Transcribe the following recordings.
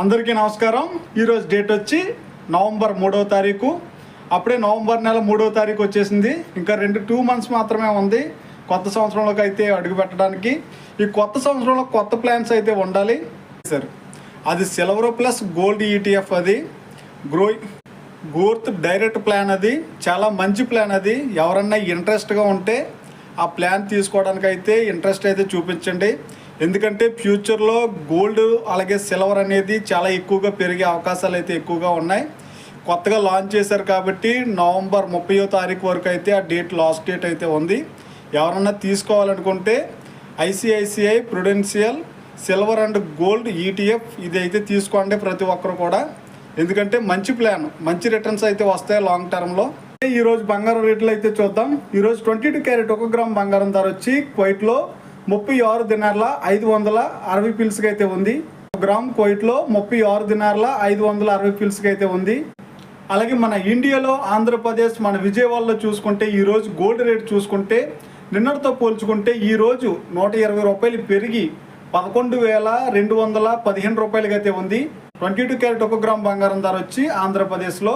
అందరికీ నమస్కారం. ఈరోజు డేట్ వచ్చి నవంబర్ మూడవ తారీఖు. అప్పుడే నవంబర్ నెల మూడవ తారీఖు వచ్చేసింది. ఇంకా రెండు టూ మంత్స్ మాత్రమే ఉంది కొత్త సంవత్సరంలోకి అయితే అడుగు పెట్టడానికి. ఈ కొత్త సంవత్సరంలో కొత్త ప్లాన్స్ అయితే ఉండాలి. సార్ అది సిల్వర్ ప్లస్ గోల్డ్ ఈటీఎఫ్ అది. గ్రో గోర్త్ డైరెక్ట్ ప్లాన్ అది. చాలా మంచి ప్లాన్ అది. ఎవరన్నా ఇంట్రెస్ట్గా ఉంటే ఆ ప్లాన్ తీసుకోవడానికి అయితే ఇంట్రెస్ట్ అయితే చూపించండి. ఎందుకంటే ఫ్యూచర్లో గోల్డ్ అలాగే సిల్వర్ అనేది చాలా ఎక్కువగా పెరిగే అవకాశాలు అయితే ఎక్కువగా ఉన్నాయి. కొత్తగా లాంచ్ చేశారు కాబట్టి నవంబర్ ముప్పయో తారీఖు వరకు అయితే ఆ డేట్ లాస్ట్ డేట్ అయితే ఉంది. ఎవరన్నా తీసుకోవాలనుకుంటే ICICI Prudential silver and gold ETF ఇది అయితే తీసుకోండి ప్రతి ఒక్కరు కూడా. ఎందుకంటే మంచి ప్లాన్ మంచి రిటర్న్స్ అయితే వస్తాయి లాంగ్ టర్మ్లో. ఈరోజు బంగారం రేట్లు అయితే చూద్దాం. ఈరోజు ట్వంటీ టూ క్యారెట్ ఒక గ్రామ్ బంగారం ధర వచ్చి క్వైట్లో ముప్పై ఆరు దినార్ల ఐదు వందల అరవై పిల్స్కి అయితే ఉంది. ఒక గ్రామ్ కోయిట్లో ముప్పై ఆరు దినార్ల ఐదు వందల అరవై పిల్స్కి అయితే ఉంది. అలాగే మన ఇండియాలో ఆంధ్రప్రదేశ్ మన విజయవాడలో చూసుకుంటే ఈరోజు గోల్డ్ రేట్ చూసుకుంటే నిన్నటితో పోల్చుకుంటే ఈరోజు నూట ఇరవై రూపాయలు పెరిగి పదకొండు వేల రెండు వందల పదిహేను రూపాయలకైతే అయితే ఉంది. ట్వంటీ టూ క్యారెట్ ఒక గ్రామ్ బంగారం ధర వచ్చి ఆంధ్రప్రదేశ్లో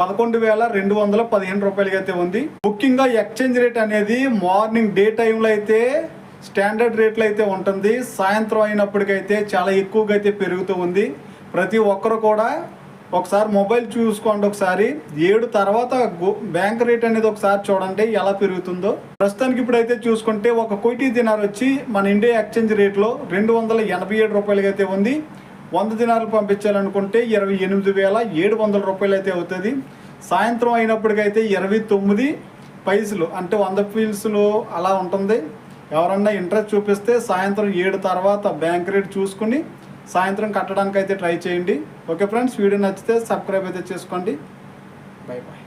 పదకొండు వేల రెండు వందల పదిహేను రూపాయలకైతే అయితే ఉంది. ముఖ్యంగా ఎక్స్చేంజ్ రేట్ అనేది మార్నింగ్ డే టైంలో అయితే స్టాండర్డ్ రేట్లు అయితే ఉంటుంది. సాయంత్రం అయినప్పటికైతే చాలా ఎక్కువగా అయితే పెరుగుతూ ఉంది. ప్రతి ఒక్కరు కూడా ఒకసారి మొబైల్ చూసుకోండి ఒకసారి. ఏడు తర్వాత బ్యాంక్ రేట్ అనేది ఒకసారి చూడండి ఎలా పెరుగుతుందో. ప్రస్తుతానికి ఇప్పుడైతే చూసుకుంటే ఒక కోటి దినార్ వచ్చి మన ఇండియా ఎక్స్చేంజ్ రేట్లో రెండు వందల ఎనభై ఏడు రూపాయలకి అయితే ఉంది. వంద దినాలు పంపించాలనుకుంటే ఇరవై ఎనిమిది వేల ఏడు వందల రూపాయలు అయితే అవుతుంది. సాయంత్రం అయినప్పటికైతే ఇరవై తొమ్మిది పైసలు అంటే వంద పీల్స్లు అలా ఉంటుంది. ఎవరన్నా ఇంట్రెస్ట్ చూపిస్తే సాయంత్రం ఏడు తర్వాత బ్యాంక్ రేట్ చూసుకుని సాయంత్రం కట్టడానికి అయితే ట్రై చేయండి. ఓకే ఫ్రెండ్స్ వీడియో నచ్చితే సబ్స్క్రైబ్ అయితే చేసుకోండి. Bye bye